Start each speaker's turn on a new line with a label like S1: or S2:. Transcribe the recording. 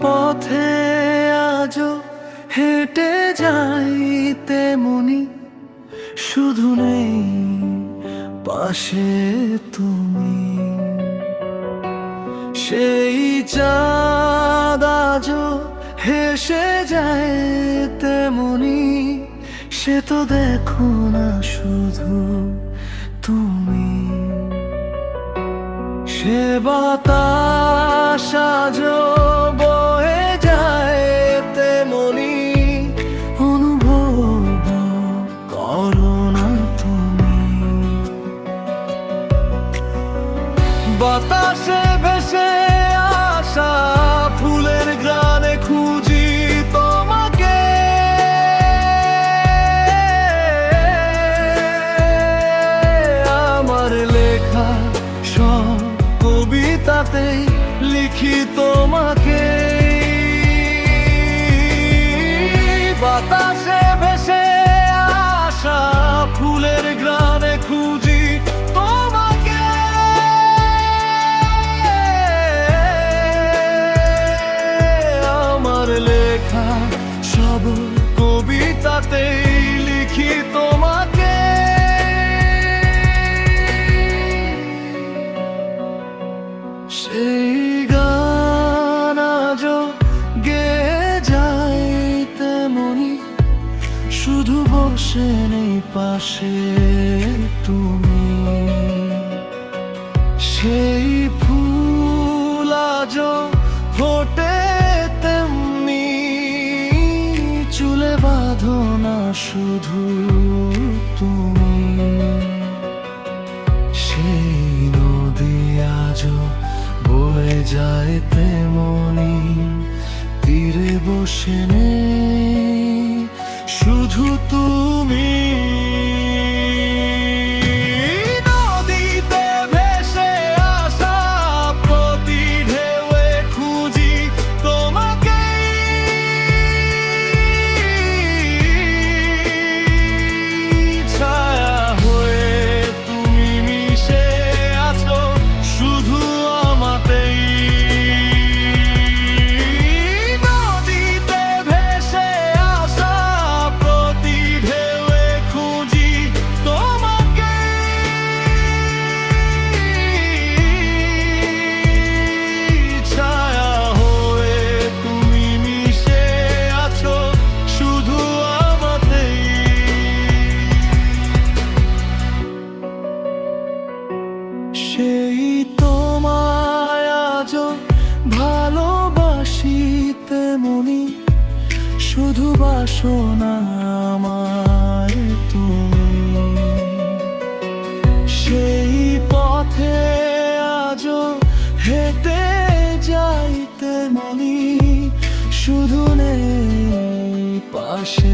S1: পথে আজও হেঁটে যাই তেমনি। শুধু নেই পাশে তুমি। সেই চাঁদ আজও হেসে যায় তেমনি। সে তো দেখো না শুধু তুমি। সে বাতাস বয়ে যায় তেমনি অনুভব করো না তুমি। বাতাসে কবিতাতে লিখি তোমাকে। বাতাসে ভেসে আসা ফুলের গ্রানে খুঁজি তোমাকে। আমার লেখা সব কবিতাতে সেই গান গেয়ে যায় তেমনি শুধু বসে নেই পাশে তুমি। সেই ফুল আজও ফোটে তেমনি। চুলে বাঁধো না শুধু তুমি। সেই নদী আজও যায় তেমনি তীরে বসে নেই শুধু বাসো না আমার তুমি। সেই পথে আজও হেঁটে যাই তেমনি শুধু নেই পাশে